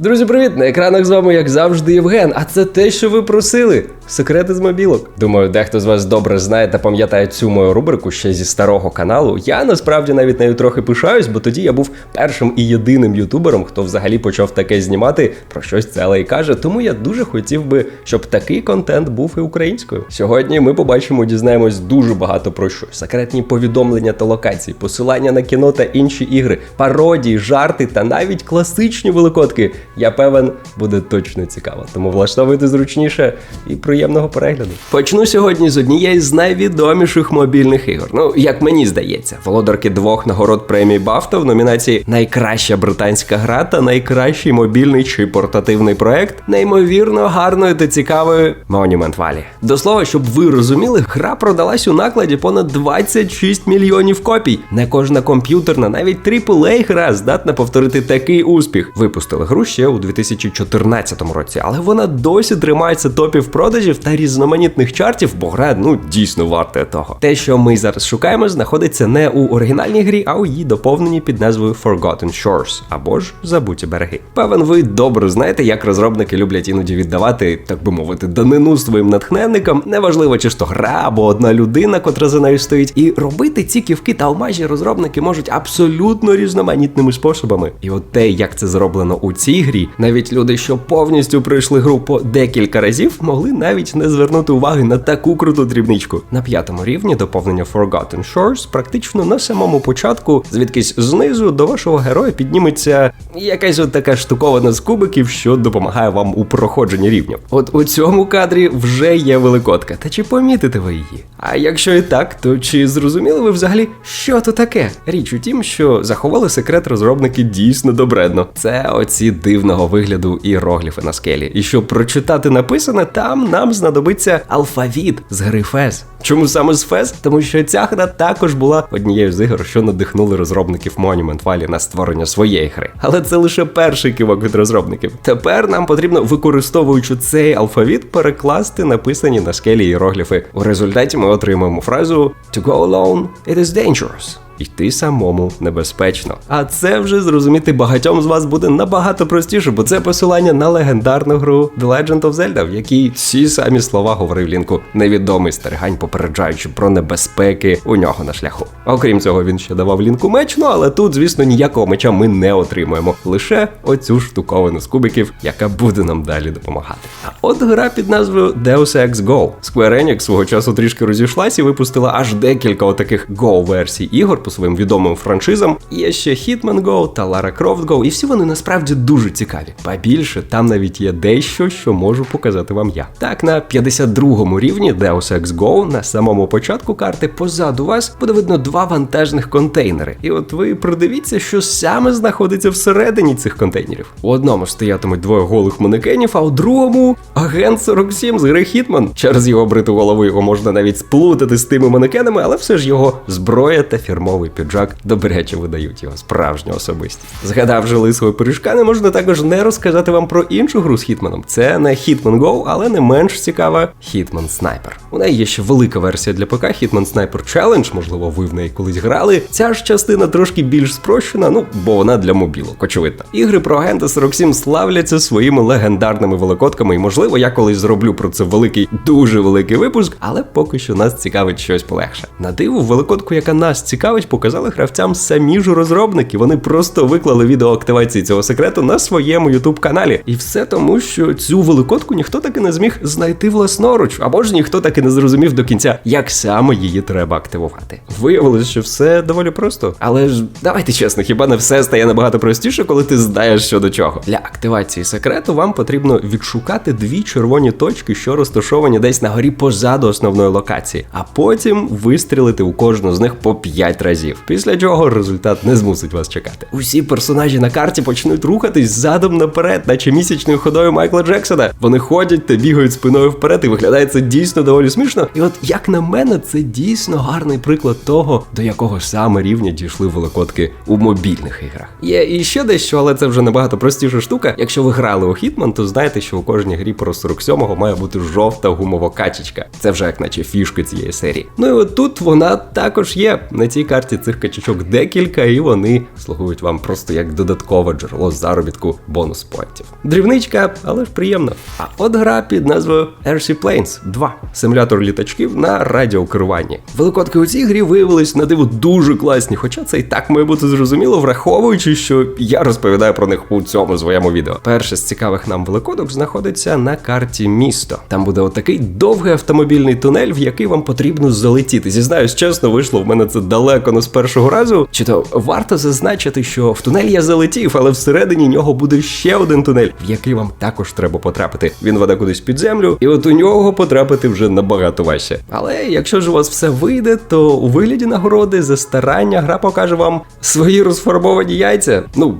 Друзі, привіт! На екранах з вами, як завжди, Євген. А це те, що ви просили. Секрети з мобілок. Думаю, дехто з вас добре знає та пам'ятає цю мою рубрику ще зі старого каналу. Я насправді навіть нею трохи пишаюсь, бо тоді я був першим і єдиним ютубером, хто взагалі почав таке знімати, про щось це але й каже. Тому я дуже хотів би, щоб такий контент був і українською. Сьогодні ми побачимо, дізнаємось дуже багато про що: секретні повідомлення та локації, посилання на кіно та інші ігри, пародії, жарти та навіть класичні великодки. Я певен, буде точно цікаво. Тому влаштовуйте зручніше і приємного перегляду. Почну сьогодні з однієї з найвідоміших мобільних ігор. Ну, як мені здається, володарки двох нагород премії Бафта в номінації Найкраща британська гра та найкращий мобільний чи портативний проект неймовірно гарною та цікавою Monument Valley. До слова, щоб ви розуміли, гра продалась у накладі понад 26 мільйонів копій. Не кожна комп'ютерна, навіть AAA гра здатна повторити такий успіх. Випустили гру ще у 2014 році, але вона досі тримається топів продажів та різноманітних чартів, бо гра ну дійсно варта того. Те, що ми зараз шукаємо, знаходиться не у оригінальній грі, а у її доповненні під назвою Forgotten Shores або ж Забуті береги. Певен, ви добре знаєте, як розробники люблять іноді віддавати, так би мовити, данину своїм натхненникам. Неважливо, чи ж то гра або одна людина, котра за нею стоїть, і робити ці ківки та омажі розробники можуть абсолютно різноманітними способами. І от те, як це зроблено у цій грі, навіть люди, що повністю пройшли гру по декілька разів, могли навіть не звернути уваги на таку круту дрібничку. На п'ятому рівні доповнення Forgotten Shores практично на самому початку, звідкись знизу до вашого героя підніметься якась от така штукована з кубиків, що допомагає вам у проходженні рівнів. От у цьому кадрі вже є великодка. Та чи помітите ви її? А якщо і так, то чи зрозуміли ви взагалі, що то таке? Річ у тім, що заховали секрет розробники дійсно добредно. Це оці дивного вигляду іерогліфи на скелі. І щоб прочитати написане, там нам знадобиться алфавіт з гри Фез. Чому саме з Фез? Тому що ця гра також була однією з ігор, що надихнули розробників Monument Valley на створення своєї гри. Але це лише перший кивок від розробників. Тепер нам потрібно, використовуючи цей алфавіт, перекласти написані на скелі іерогліфи. У результаті ми отримаємо фразу To go alone, it is dangerous. Йти самому небезпечно. А це вже зрозуміти багатьом з вас буде набагато простіше, бо це посилання на легендарну гру The Legend of Zelda, в якій ці самі слова говорив Лінку. Невідомий старигань, попереджаючи про небезпеки у нього на шляху. Окрім цього, він ще давав лінку меч, ну але тут, звісно, ніякого меча ми не отримуємо. Лише оцю штуковину з кубиків, яка буде нам далі допомагати. А от гра під назвою Deus Ex Go. Square Enix свого часу трішки розійшлась і випустила аж декілька отаких Go-версій ігор по своїм відомим франшизам. Є ще Hitman Go та Lara Croft Go, і всі вони насправді дуже цікаві. Ба більше, там навіть є дещо, що можу показати вам я. Так, на 52-му рівні Deus Ex Go на самому початку карти позаду вас буде видно два вантажних контейнери. І от ви продивіться, що саме знаходиться всередині цих контейнерів. У одному стоятимуть двоє голих манекенів, а у другому агент 47 з гри Hitman. Через його бриту голову його можна навіть сплутати з тими манекенами, але все ж його зброя та фірмовий піджак добряче видають його справжню особистість. Згадавши лисого пиріжка, не можна також не розказати вам про іншу гру з Хітманом. Це не Hitman Go, але не менш цікава Hitman Sniper. У неї є ще велика версія для ПК Hitman Sniper Challenge, можливо, ви в неї колись грали. Ця ж частина трошки більш спрощена, ну бо вона для мобілок, очевидно. Ігри про агента 47 славляться своїми легендарними великодками, і можливо, я колись зроблю про це великий, дуже великий випуск, але поки що нас цікавить щось полегше. На диву, великодку, яка нас цікавить, показали гравцям самі ж розробники. Вони просто виклали відео активації цього секрету на своєму youtube каналі. І все тому, що цю великодку ніхто таки не зміг знайти власноруч, або ж ніхто таки не зрозумів до кінця, як саме її треба активувати. Виявилось, що все доволі просто. Але ж давайте чесно, хіба не все стає набагато простіше, коли ти знаєш що до чого. Для активації секрету вам потрібно відшукати дві червоні точки, що розташовані десь на горі позаду основної локації, а потім вистрілити у кожну з них по 5 разів. Після чого результат не змусить вас чекати. Усі персонажі на карті почнуть рухатись задом наперед, наче місячною ходою Майкла Джексона. Вони ходять та бігають спиною вперед, і виглядає це дійсно доволі смішно. І от як на мене, це дійсно гарний приклад того, до якого саме рівня дійшли великодки у мобільних іграх. Є і ще дещо, але це вже набагато простіша штука. Якщо ви грали у Hitman, то знаєте, що у кожній грі про 47-го має бути жовта гумова качечка. Це вже як наче фішка цієї серії. Ну і от тут вона також є. На цій карті карті цих качачок декілька, і вони слугують вам просто як додаткове джерело заробітку бонус поінтів. Дрібничка, але ж приємно. А от гра під назвою Airship Planes 2. Симулятор літачків на радіокеруванні. Великодки у цій грі виявились на диво дуже класні, хоча це і так має бути зрозуміло, враховуючи, що я розповідаю про них у цьому своєму відео. Перше з цікавих нам великодок знаходиться на карті місто. Там буде отакий довгий автомобільний тунель, в який вам потрібно залетіти. Зізнаюсь, чесно, вийшло в мене це далеко не з першого разу. Чи то варто зазначити, що в тунель я залетів, але всередині нього буде ще один тунель, в який вам також треба потрапити. Він веде кудись під землю, і от у нього потрапити вже набагато важче. Але якщо ж у вас все вийде, то у вигляді нагороди за старання гра покаже вам свої розфарбовані яйця. Ну.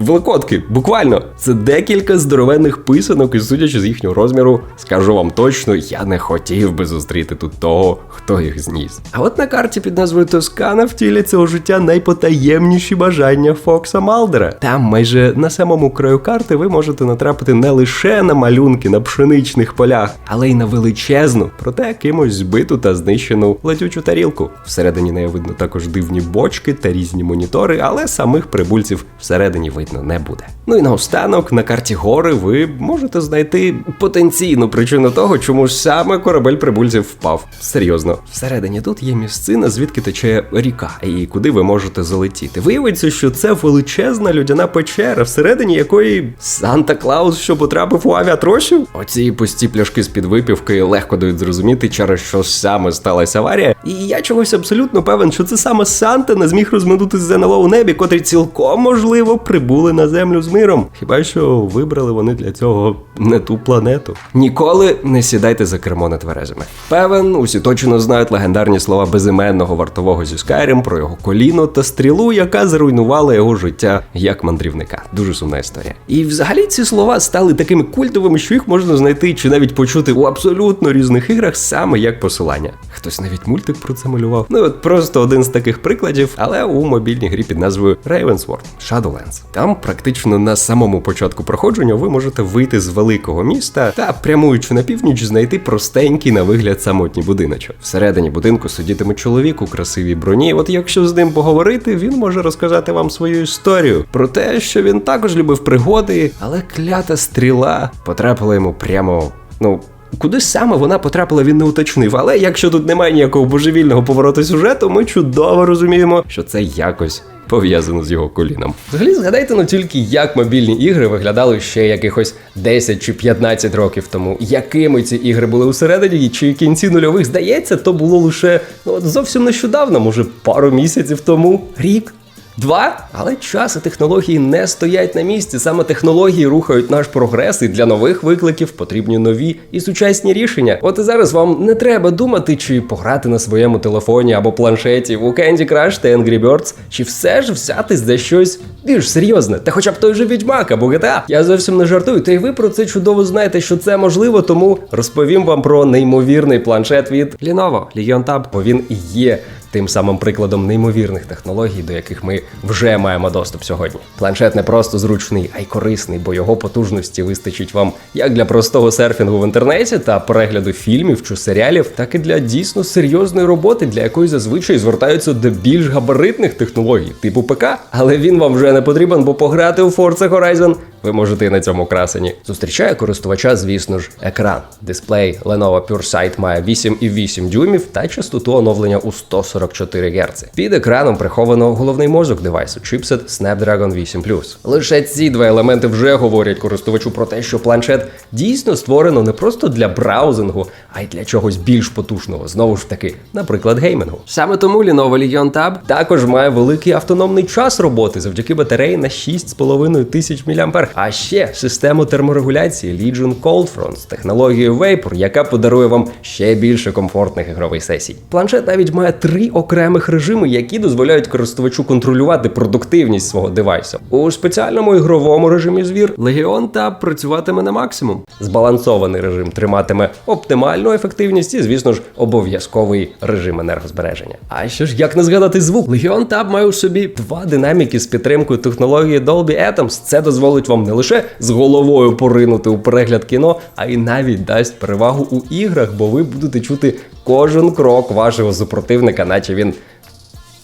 Великодки, буквально, це декілька здоровенних писанок, і судячи з їхнього розміру, скажу вам точно, я не хотів би зустріти тут того, хто їх зніс. А от на карті під назвою Тоскана втіляться у життя найпотаємніші бажання Фокса Малдера. Там, майже на самому краю карти, ви можете натрапити не лише на малюнки на пшеничних полях, але й на величезну, проте кимось збиту та знищену летючу тарілку. Всередині неї видно також дивні бочки та різні монітори, але самих прибульців всередині видно не буде. Ну і наостанок на карті гори ви можете знайти потенційну причину того, чому саме корабель прибульців впав. Серйозно, всередині тут є місцина, звідки тече ріка, і куди ви можете залетіти. Виявиться, що це величезна людяна печера, всередині якої Санта Клаус, що потрапив у авіатрощу. Оці пусті пляшки з під випівки легко дають зрозуміти, через що саме сталася аварія. І я чогось абсолютно певен, що це саме Санта не зміг розминути з ЗНЛО у небі, котрі цілком можливо прибули на землю з миром. Хіба що вибрали вони для цього не ту планету? Ніколи не сідайте за кермо нетверезими. Певен, усі точно знають легендарні слова безіменного вартового зі Skyrim про його коліно та стрілу, яка зруйнувала його життя як мандрівника. Дуже сумна історія. І взагалі ці слова стали такими культовими, що їх можна знайти чи навіть почути у абсолютно різних іграх саме як посилання. Хтось навіть мультик про це малював. Ну от просто один з таких прикладів, але у мобільній грі під назвою Ravensworld Shadowlands. Там практично на самому початку проходження ви можете вийти з великого міста та прямуючи на північ, знайти простенький на вигляд самотній будиночок. Всередині будинку сидітиме чоловік у красивій броні. От якщо з ним поговорити, він може розказати вам свою історію про те, що він також любив пригоди, але клята стріла потрапила йому прямо, ну. Куди саме вона потрапила, він не уточнив. Але якщо тут немає ніякого божевільного повороту сюжету, ми чудово розуміємо, що це якось пов'язано з його коліном. Взагалі згадайте ну тільки, як мобільні ігри виглядали ще якихось 10 чи 15 років тому. Якими ці ігри були усередині, чи в кінці нульових здається, то було лише ну, зовсім нещодавно, може пару місяців тому, рік. Два, але час і технології не стоять на місці. Саме технології рухають наш прогрес, і для нових викликів потрібні нові і сучасні рішення. От і зараз вам не треба думати, чи пограти на своєму телефоні або планшеті у Candy Crush та Angry Birds, чи все ж взятись за щось більш серйозне, та хоча б той же відьмак або GTA. Я зовсім не жартую. Та й ви про це чудово знаєте, що це можливо, тому розповім вам про неймовірний планшет від Lenovo Legion Tab, бо він є тим самим прикладом неймовірних технологій, до яких ми вже маємо доступ сьогодні. Планшет не просто зручний, а й корисний, бо його потужності вистачить вам як для простого серфінгу в інтернеті та перегляду фільмів чи серіалів, так і для дійсно серйозної роботи, для якої зазвичай звертаються до більш габаритних технологій, типу ПК. Але він вам вже не потрібен, бо пограти у Forza Horizon ви можете і на цьому красені. Зустрічає користувача, звісно ж, екран. Дисплей Lenovo PureSight має 8,8 дюймів та частоту оновлення у 144 Гц. Під екраном приховано головний мозок девайсу чипсет Snapdragon 8 Лише ці два елементи вже говорять користувачу про те, що планшет дійсно створено не просто для браузингу, а й для чогось більш потужного. Знову ж таки, наприклад, геймінгу. Саме тому Lenovo Legion Tab також має великий автономний час роботи завдяки батареї на 6,5 тисяч мАч. А ще систему терморегуляції Legion Cold Front з технологією Vapor, яка подарує вам ще більше комфортних ігрових сесій. Планшет навіть має три окремих режими, які дозволяють користувачу контролювати продуктивність свого девайсу. У спеціальному ігровому режимі звір Legion Tab працюватиме на максимум. Збалансований режим триматиме оптимальну ефективність і, звісно ж, обов'язковий режим енергозбереження. А що ж, як не згадати звук? Legion Tab має у собі два динаміки з підтримкою технології Dolby Atoms. Це дозволить вам не лише з головою поринути у перегляд кіно, а й навіть дасть перевагу у іграх, бо ви будете чути кожен крок вашого супротивника, наче він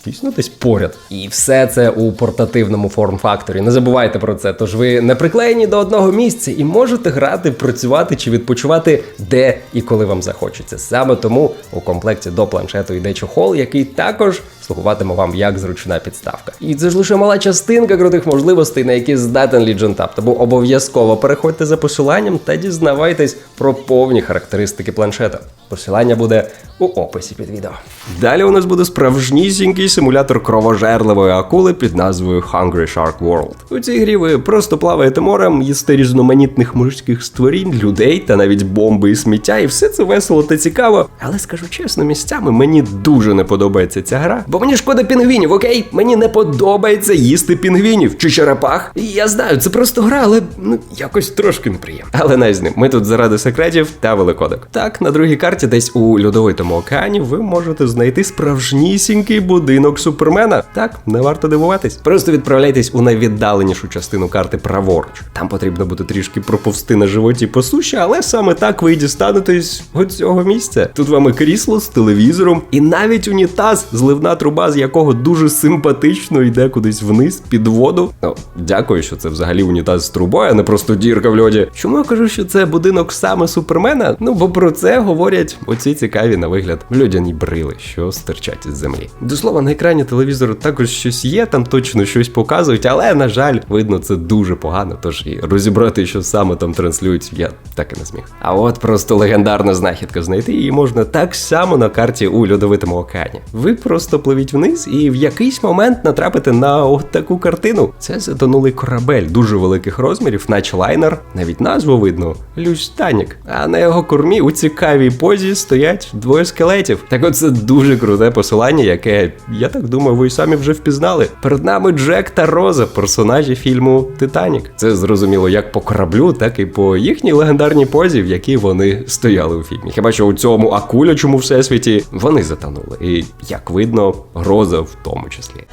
дійсно десь поряд. І все це у портативному форм-факторі. Не забувайте про це. Тож ви не приклеєні до одного місця і можете грати, працювати чи відпочивати де і коли вам захочеться. Саме тому у комплекті до планшету йде чохол, який також слугуватиме вам як зручна підставка. І це ж лише мала частинка крутих можливостей, на які здатен Legion Tab. Тому обов'язково переходьте за посиланням та дізнавайтесь про повні характеристики планшета. Посилання буде у описі під відео. Далі у нас буде справжнісінький симулятор кровожерливої акули під назвою Hungry Shark World. У цій грі ви просто плаваєте морем, їсте різноманітних морських створінь, людей та навіть бомби і сміття, і все це весело та цікаво. Але скажу чесно, місцями мені дуже не подобається ця гра, бо мені шкода пінгвінів, окей? Мені не подобається їсти пінгвінів чи черепах. І Я знаю, це просто гра, але ну якось трошки неприємно. Але най з ним. Ми тут заради секретів та великодок. Так, на другій карті, десь у льодовитому океані, ви можете знайти справжнісінький будинок супермена. Так, не варто дивуватись. Просто відправляйтесь у найвіддаленішу частину карти праворуч. Там потрібно буде трішки проповсти на животі по суші, але саме так ви й дістанетесь цього місця. Тут вам і крісло з телевізором, і навіть унітаз, зливна труба, з якого дуже симпатично йде кудись вниз під воду. Ну, дякую, що це взагалі унітаз з трубою, а не просто дірка в льоді. Чому я кажу, що це будинок саме супермена? Ну бо про це говорять оці цікаві на вигляд льодяні брили, що стирчать із землі. До слова, на екрані телевізору також щось є, там точно щось показують, але на жаль, видно це дуже погано. Тож і розібрати, що саме там транслюють, я так і не зміг. А от просто легендарна знахідка знайти її можна так само на карті у льодовитому океані. Ви просто пливіть вниз і в якийсь момент натрапите на от таку картину. Це затонулий корабель дуже великих розмірів, наче лайнер, навіть назву видно Люсь Танік. А на його кормі у цікавій позі стоять двоє скелетів. Так от це дуже круте посилання, яке, я так думаю, ви й самі вже впізнали. Перед нами Джек та Роза, персонажі фільму Титанік. Це зрозуміло як по кораблю, так і по їхній легендарній позі, в якій вони стояли у фільмі. Хіба що у цьому акулячому всесвіті вони затонули. І як видно, гроза в тому числі.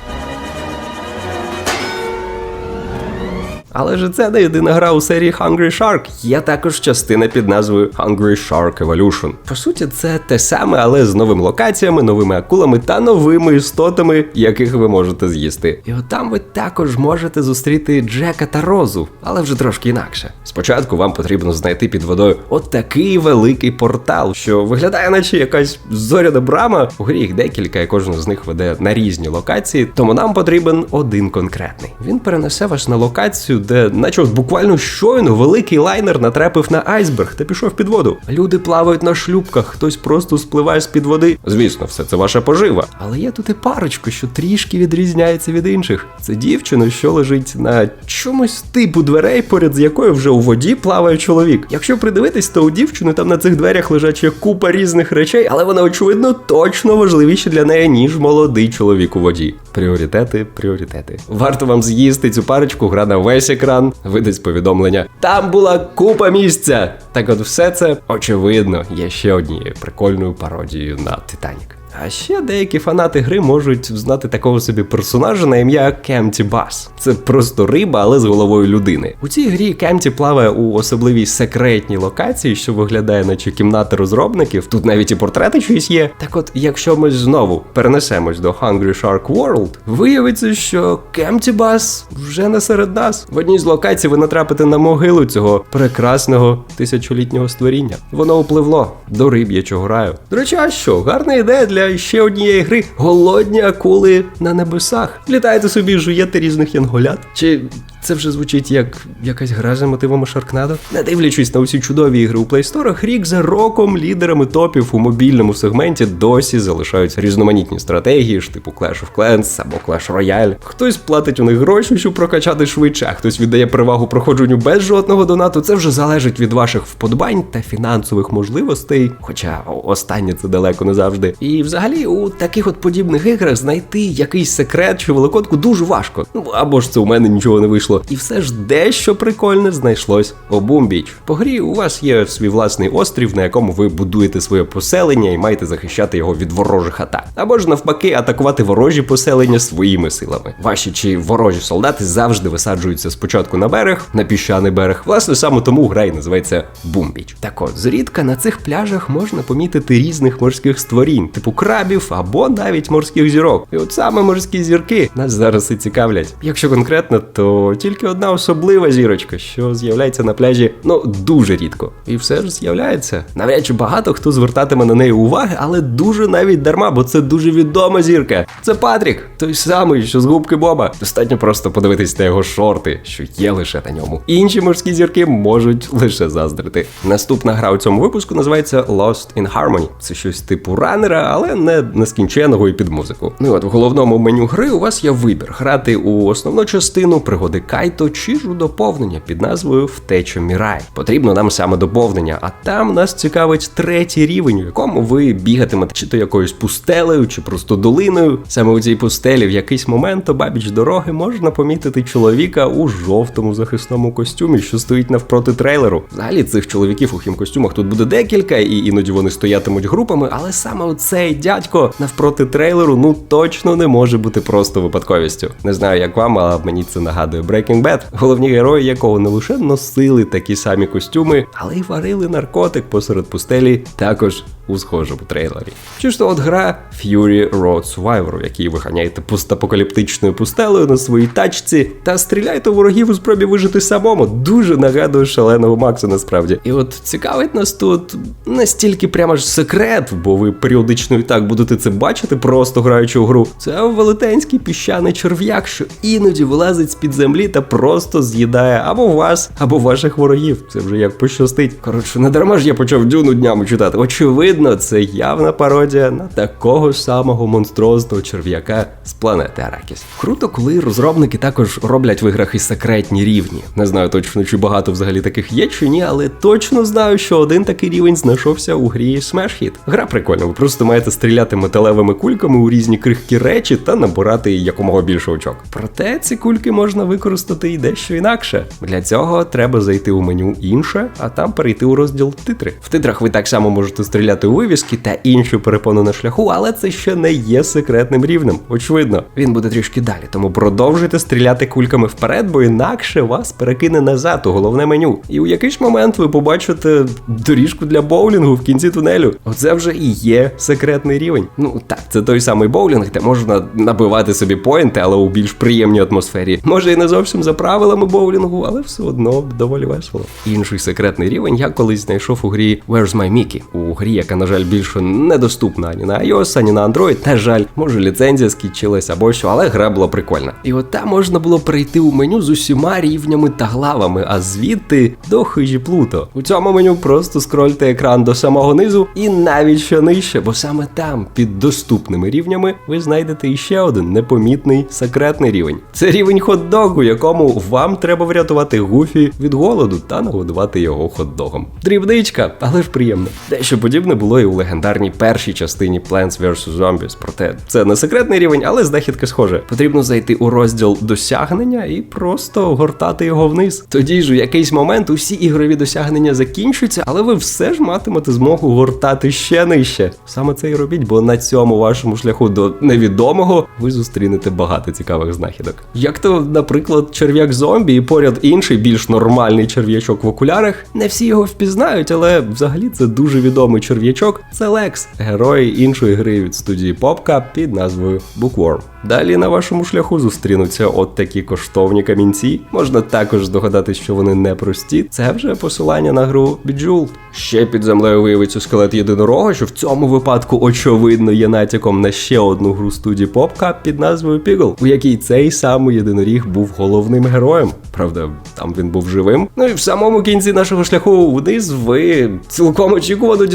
Але ж це не єдина гра у серії Hungry Shark. Є також частина під назвою Hungry Shark Evolution. По суті, це те саме, але з новими локаціями, новими акулами та новими істотами, яких ви можете з'їсти. І от там ви також можете зустріти Джека та Розу, але вже трошки інакше. Спочатку вам потрібно знайти під водою от такий великий портал, що виглядає, наче якась зоряна брама. У грі їх декілька, і кожна з них веде на різні локації, тому нам потрібен один конкретний. Він перенесе вас на локацію, де, наче от буквально щойно великий лайнер натрапив на айсберг та пішов під воду. Люди плавають на шлюпках, хтось просто спливає з під води. Звісно, все це ваша пожива. Але є тут і парочку, що трішки відрізняється від інших. Це дівчина, що лежить на чомусь типу дверей, поряд з якою вже у воді плаває чоловік. Якщо придивитись, то у дівчини там на цих дверях лежать ще купа різних речей, але вони очевидно точно важливіші для неї, ніж молодий чоловік у воді. Пріоритети, пріоритети. Варто вам з'їсти цю парочку, гра на весь екран, видасть повідомлення. Там була купа місця. Так от все це очевидно є ще однією прикольною пародією на Титанік. А ще деякі фанати гри можуть знати такого собі персонажа на ім'я Кемті Бас. Це просто риба, але з головою людини. У цій грі Кемті плаває у особливій секретній локації, що виглядає, наче кімната розробників. Тут навіть і портрети щось є. Так от, якщо ми знову перенесемось до Hungry Shark World, виявиться, що Кемті Бас вже не серед нас. В одній з локацій ви натрапите на могилу цього прекрасного тисячолітнього створіння. Воно upливло до риб'ячого раю. До речі, а що? Гарна ідея для ще однієї гри голодні акули на небесах. Літаєте собі, жуєте різних янголят. Чи це вже звучить як якась гра за мотивами Шаркнадо? Не дивлячись на усі чудові ігри у Store, рік за роком лідерами топів у мобільному сегменті досі залишаються різноманітні стратегії, ж типу Clash of Clans або Clash Royale. Хтось платить у них гроші, щоб прокачати швидше, а хтось віддає перевагу проходженню без жодного донату. Це вже залежить від ваших вподобань та фінансових можливостей. Хоча останнє це далеко не завжди. І взагалі у таких от подібних іграх знайти якийсь секрет чи великодку дуже важко. Ну або ж це у мене нічого не вийшло вийшло. І все ж дещо прикольне знайшлось у Бумбіч. По грі у вас є свій власний острів, на якому ви будуєте своє поселення і маєте захищати його від ворожих атак. Або ж навпаки, атакувати ворожі поселення своїми силами. Ваші чи ворожі солдати завжди висаджуються спочатку на берег, на піщаний берег. Власне, саме тому гра і називається Бумбіч. Так от, зрідка на цих пляжах можна помітити різних морських створінь, типу крабів або навіть морських зірок. І от саме морські зірки нас зараз і цікавлять. Якщо конкретно, то тільки одна особлива зірочка, що з'являється на пляжі, ну дуже рідко. І все ж з'являється. Навряд чи багато хто звертатиме на неї уваги, але дуже навіть дарма, бо це дуже відома зірка. Це Патрік, той самий, що з губки Боба. Достатньо просто подивитись на його шорти, що є лише на ньому. Інші морські зірки можуть лише заздрити. Наступна гра у цьому випуску називається Lost in Harmony. Це щось типу ранера, але не нескінченого і під музику. Ну і от в головному меню гри у вас є вибір: грати у основну частину пригоди Кайто чи ж у доповнення під назвою Втеча Мірай. Потрібно нам саме доповнення, а там нас цікавить третій рівень, у якому ви бігатимете чи то якоюсь пустелею, чи просто долиною. Саме у цій пустелі в якийсь момент обабіч дороги можна помітити чоловіка у жовтому захисному костюмі, що стоїть навпроти трейлеру. Взагалі цих чоловіків у хімкостюмах тут буде декілька, і іноді вони стоятимуть групами, але саме оцей дядько навпроти трейлеру ну точно не може бути просто випадковістю. Не знаю, як вам, а мені це нагадує Breaking Bad, головні герої якого не лише носили такі самі костюми, але й варили наркотик посеред пустелі, також у схожому трейлері. Чи ж то от гра Fury Road Survivor, в якій ви постапокаліптичною пустелею на своїй тачці та стріляєте ворогів у спробі вижити самому. Дуже нагадує шаленого Макса насправді. І от цікавить нас тут не стільки прямо ж секрет, бо ви періодично і так будете це бачити, просто граючи у гру. Це велетенський піщаний черв'як, що іноді вилазить з-під землі та просто з'їдає або вас, або ваших ворогів. Це вже як пощастить. Коротше, не дарма ж я почав дюну днями читати. Очевидно, це явна пародія на такого ж самого монструозного черв'яка з планети Аракіс. Круто, коли розробники також роблять в іграх і секретні рівні. Не знаю точно, чи багато взагалі таких є, чи ні, але точно знаю, що один такий рівень знайшовся у грі Smash Hit. Гра прикольна, ви просто маєте стріляти металевими кульками у різні крихкі речі та набирати якомога більше очок. Проте ці кульки можна використати і дещо інакше. Для цього треба зайти у меню інше, а там перейти у розділ титри. В титрах ви так само можете стріляти у вивіски та інші перепони на шляху, але це ще не є секретним рівнем. Очевидно, він буде трішки далі, тому продовжуйте стріляти кульками вперед, бо інакше вас перекине назад у головне меню. І у якийсь момент ви побачите доріжку для боулінгу в кінці тунелю. Оце вже і є секретний рівень. Ну так, це той самий боулінг, де можна набивати собі поінти, але у більш приємній атмосфері. Може і не зовсім за правилами боулінгу, але все одно доволі весело. Інший секретний рівень я колись знайшов у грі Where's My Mickey? у грі, яка, на жаль, більше недоступна ані на iOS, ані на Android. На жаль, може ліцензія скінчилась або що, але гра була прикольна. І от там можна було прийти у меню з усіма рівнями та главами, а звідти до хижі Плуто. У цьому меню просто скрольте екран до самого низу і навіть ще нижче, бо саме там, під доступними рівнями, ви знайдете іще один непомітний секретний рівень. Це рівень хот-догу, якому вам треба врятувати Гуфі від голоду та нагодувати його хот-догом. Дрібничка, але ж приємно. Дещо подібне було і у легендарній першій частині Plants vs. Zombies. Проте це не секретний рівень, але знахідки схоже. Потрібно зайти у розділ досягнення і просто гортати його вниз. Тоді ж у якийсь момент усі ігрові досягнення закінчуються, але ви все ж матимете змогу гортати ще нижче. Саме це і робіть, бо на цьому вашому шляху до невідомого ви зустрінете багато цікавих знахідок. Як то, наприклад, черв'як зомбі і поряд інший більш нормальний черв'ячок в окулярах. Не всі його впізнають, але взагалі це дуже відомий черв'ячок. Це Лекс, герой іншої гри від студії Попка під назвою Bookworm. Далі на вашому шляху зустрінуться от такі коштовні камінці. Можна також здогадати, що вони не прості. Це вже посилання на гру Bejeweled. Ще під землею виявиться скелет єдинорога, що в цьому випадку очевидно є натяком на ще одну гру студії Попка під назвою Piggle, у якій цей самий єдиноріг був головним героєм. Правда, там він був живим. Ну і в самому кінці нашого шляху вниз ви цілком очікувано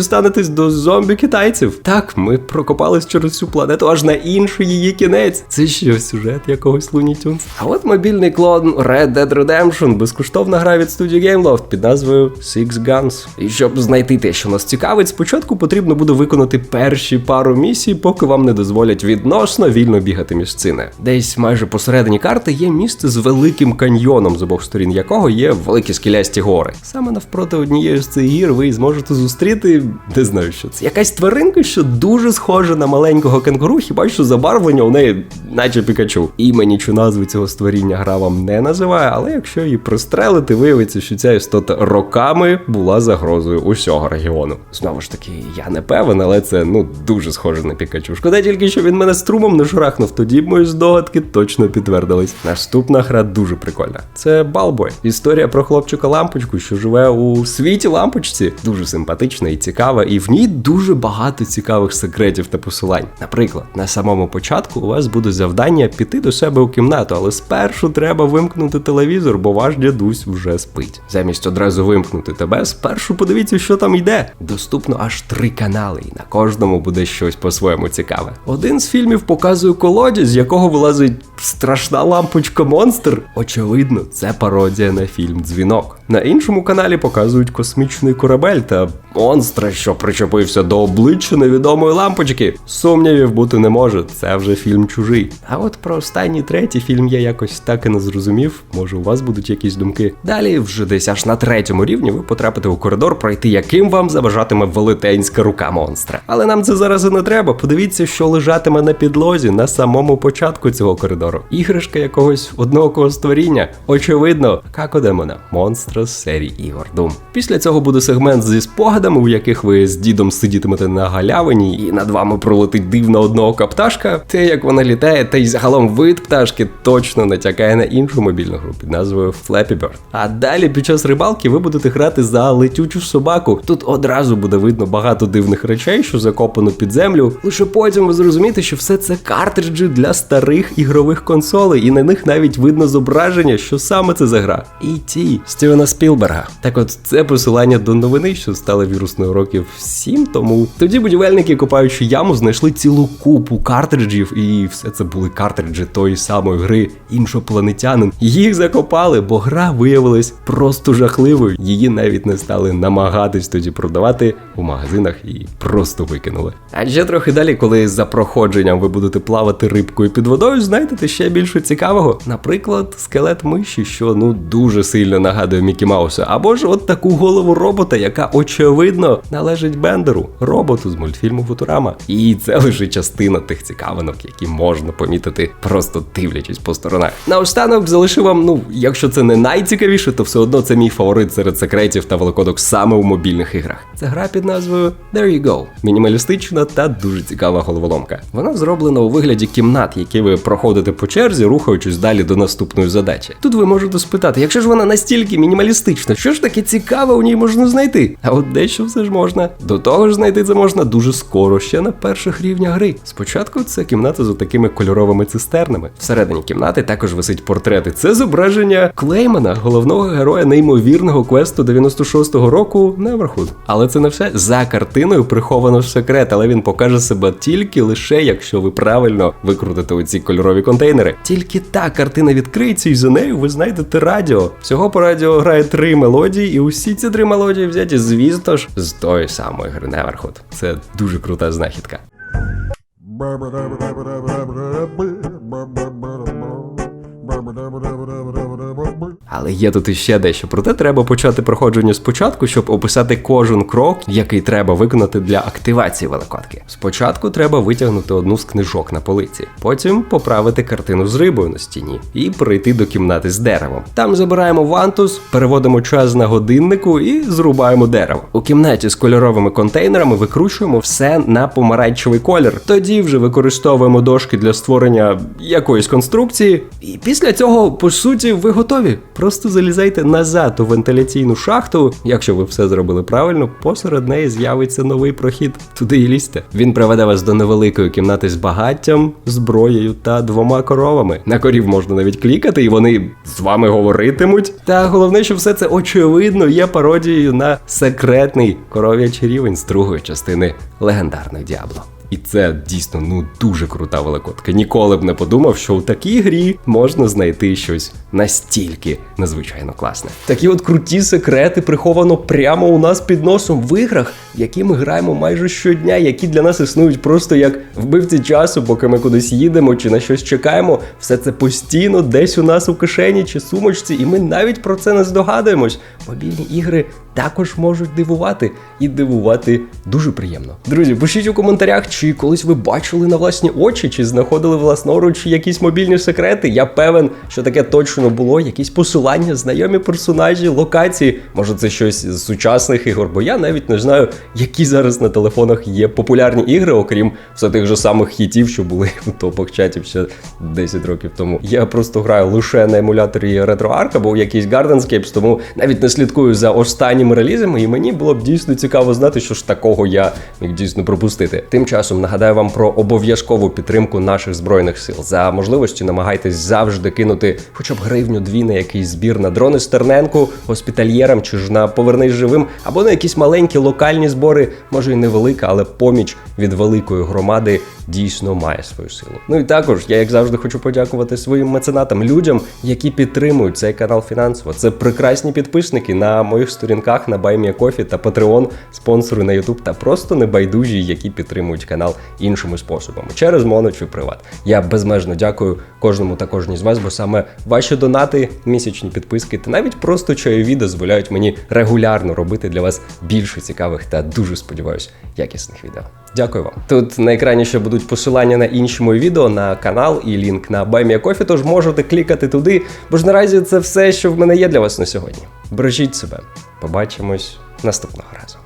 дістанетесь до зомбі-китайців. Так, ми прокопались через цю планету аж на інший її кінець. Це що, сюжет якогось Looney Tunes? А от мобільний клон Red Dead Redemption, безкоштовна гра від студії Gameloft під назвою Six Guns. І щоб знайти те, що нас цікавить, спочатку потрібно буде виконати перші пару місій, поки вам не дозволять відносно вільно бігати між місцини. Десь майже посередині карти є місце з великим каньйоном, з обох сторін якого є великі скелясті гори. Саме навпроти однієї з цих гір ви зможете зустріти, не знаю, що це. Якась тваринка, що дуже схожа на маленького кенгуру, хіба що забарвлення у неї, наче Пікачу. Імені чи назви цього створіння гра вам не називає, але якщо її пристрелити, виявиться, що ця істота роками була загрозою усього регіону. Знову ж таки, я не певен, але це ну дуже схоже на Пікачу. Шкода тільки, що він мене струмом не шурахнув, тоді б мої здогадки точно підтвердились. Наступна гра дуже прикольна. Це Балбой. Історія про хлопчика лампочку, що живе у світі лампочці. Дуже симпатична і цікава, і в ній дуже багато цікавих секретів та посилань. Наприклад, на самому початку у вас буде завдання піти до себе у кімнату, але спершу треба вимкнути телевізор, бо ваш дідусь вже спить. Замість одразу вимкнути тебе, спершу подивіться, що там йде. Доступно аж три канали, і на кожному буде щось по-своєму цікаве. Один з фільмів показує колодязь, з якого вилазить страшна лампочка монстр. Очевидно, це пародія на фільм Дзвінок. На іншому каналі показують космічний корабель та монстра, що причепився до обличчя невідомої лампочки. Сумнівів бути не може, це вже фільм чужий. А от про останній третій фільм я якось так і не зрозумів. Може, у вас будуть якісь думки. Далі, вже десь аж на третьому рівні, ви потрапите у коридор, пройти яким вам забажатиме велетенська рука монстра. Але нам це зараз і не треба. Подивіться, що лежатиме на підлозі на самому початку цього коридору. Іграшка якогось одного створіння. Очевидно, како демона, монстра з серії ігор Doom. Після цього буде сегмент зі спогадами, у яких ви з дідом сидітимете на галявині, і над вами пролетить дивна одного пташка. Те, як вона літає, та й загалом вид пташки точно натякає на іншу мобільну гру під назвою Flappy Bird. А далі під час рибалки ви будете грати за летючу собаку. Тут одразу буде видно багато дивних речей, що закопано під землю. Лише потім ви зрозумієте, що все це картриджі для старих ігрових консолей, і на них навіть видно зображення, що саме це за гра. І ті Стівена Спілберга. Так от це посилання до новини, що стали вірусною років 7 тому. Тоді будівельники, копаючи яму, знайшли цілу купу картриджів, і все це були картриджі тої самої гри іншопланетянин. Їх закопали, бо гра виявилась просто жахливою. Її навіть не стали намагатись тоді продавати у магазинах і просто викинули. А ще трохи далі, коли за проходженням ви будете плавати рибкою під водою, знайдете ще більше цікавого. Наприклад, скелет миші, що ну дуже сильно нагадує Мікі Мауса, або ж от таку голову робота, яка очевидно належить Бендеру, роботу з мультфільму Футурама. І це лише частина тих цікавинок, які можна помітити, просто дивлячись по сторонах. Наостанок залишив вам, ну, якщо це не найцікавіше, то все одно це мій фаворит серед секретів та великодок саме у мобільних іграх. Це гра під назвою There You Go. Мінімалістична та дуже цікава головоломка. Вона зроблена у вигляді кімнат, які ви проходите по черзі, рухаючись далі до наступної задачі. Тут ви можете спитати, якщо ж вона настільки мінімалістична, що ж таке цікаве у ній можна знайти? А от дещо все ж можна. До того ж, знайти це можна дуже скоро, ще на перших рівнях гри. Спочатку це кімната з такими кольоровими цистернами. Всередині кімнати також висить портрети. Це зображення Клеймана, головного героя неймовірного квесту 96-го року Neverhood. Але це не все. За картиною приховано ж секрет, але він покаже себе тільки лише, якщо ви правильно викрутите оці кольорові контейнери. Тільки та картина відкриється, і за нею ви знайдете радіо. Всього по радіо грає три мелодії, і усі ці три мелодії взяті, звісно ж, з тої самої гри Neverhood. Це дуже крута знахідка. Але є тут іще дещо. Проте треба почати проходження спочатку, щоб описати кожен крок, який треба виконати для активації великодки. Спочатку треба витягнути одну з книжок на полиці, потім поправити картину з рибою на стіні і прийти до кімнати з деревом. Там забираємо вантус, переводимо час на годиннику і зрубаємо дерево. У кімнаті з кольоровими контейнерами викручуємо все на помаранчевий колір. Тоді вже використовуємо дошки для створення якоїсь конструкції, і після цього, по суті, ви готові. Просто залізайте назад у вентиляційну шахту. Якщо ви все зробили правильно, посеред неї з'явиться новий прохід. Туди і лізьте. Він приведе вас до невеликої кімнати з багаттям, зброєю та двома коровами. На корів можна навіть клікати, і вони з вами говоритимуть. Та головне, що все це очевидно є пародією на секретний коров'ячий рівень з другої частини легендарної Діабло. І це дійсно ну дуже крута великодка. Ніколи б не подумав, що у такій грі можна знайти щось настільки надзвичайно класне. Такі от круті секрети приховано прямо у нас під носом в іграх, які ми граємо майже щодня, які для нас існують просто як вбивці часу, поки ми кудись їдемо чи на щось чекаємо. Все це постійно десь у нас у кишені чи сумочці, і ми навіть про це не здогадуємось. Мобільні ігри також можуть дивувати і дивувати дуже приємно. Друзі, пишіть у коментарях, чи колись ви бачили на власні очі, чи знаходили власноруч якісь мобільні секрети. Я певен, що таке точно було. Якісь посилання, знайомі персонажі, локації. Може, це щось з сучасних ігор, бо я навіть не знаю, які зараз на телефонах є популярні ігри, окрім все тих же самих хітів, що були у топах чатів ще 10 років тому. Я просто граю лише на емуляторі RetroArch або в якийсь Gardenscapes, тому навіть не слідкую за останніми релізами, і мені було б дійсно цікаво знати, що ж такого я міг дійсно пропустити. Тим часом нагадаю вам про обов'язкову підтримку наших збройних сил. За можливості намагайтесь завжди кинути хоча б гривню дві на якийсь збір на дрони Стерненку, госпітальєрам чи ж на повернись живим, або на якісь маленькі локальні збори, може і невелика, але поміч від великої громади дійсно має свою силу. Ну і також я, як завжди, хочу подякувати своїм меценатам, людям, які підтримують цей канал фінансово. Це прекрасні підписники на моїх сторінках на BuyMeACoffee та Patreon, спонсори на YouTube та просто небайдужі, які підтримують канал іншими способами через Моно чи Приват. Я безмежно дякую кожному та кожній з вас, бо саме ваші донати, місячні підписки та навіть просто чайові дозволяють мені регулярно робити для вас більше цікавих та дуже сподіваюсь якісних відео. Дякую вам. Тут на екрані ще будуть посилання на інші мої відео на канал і лінк на BuyMeACoffee, тож можете клікати туди, бо ж наразі це все, що в мене є для вас на сьогодні. Бережіть себе. Побачимось наступного разу.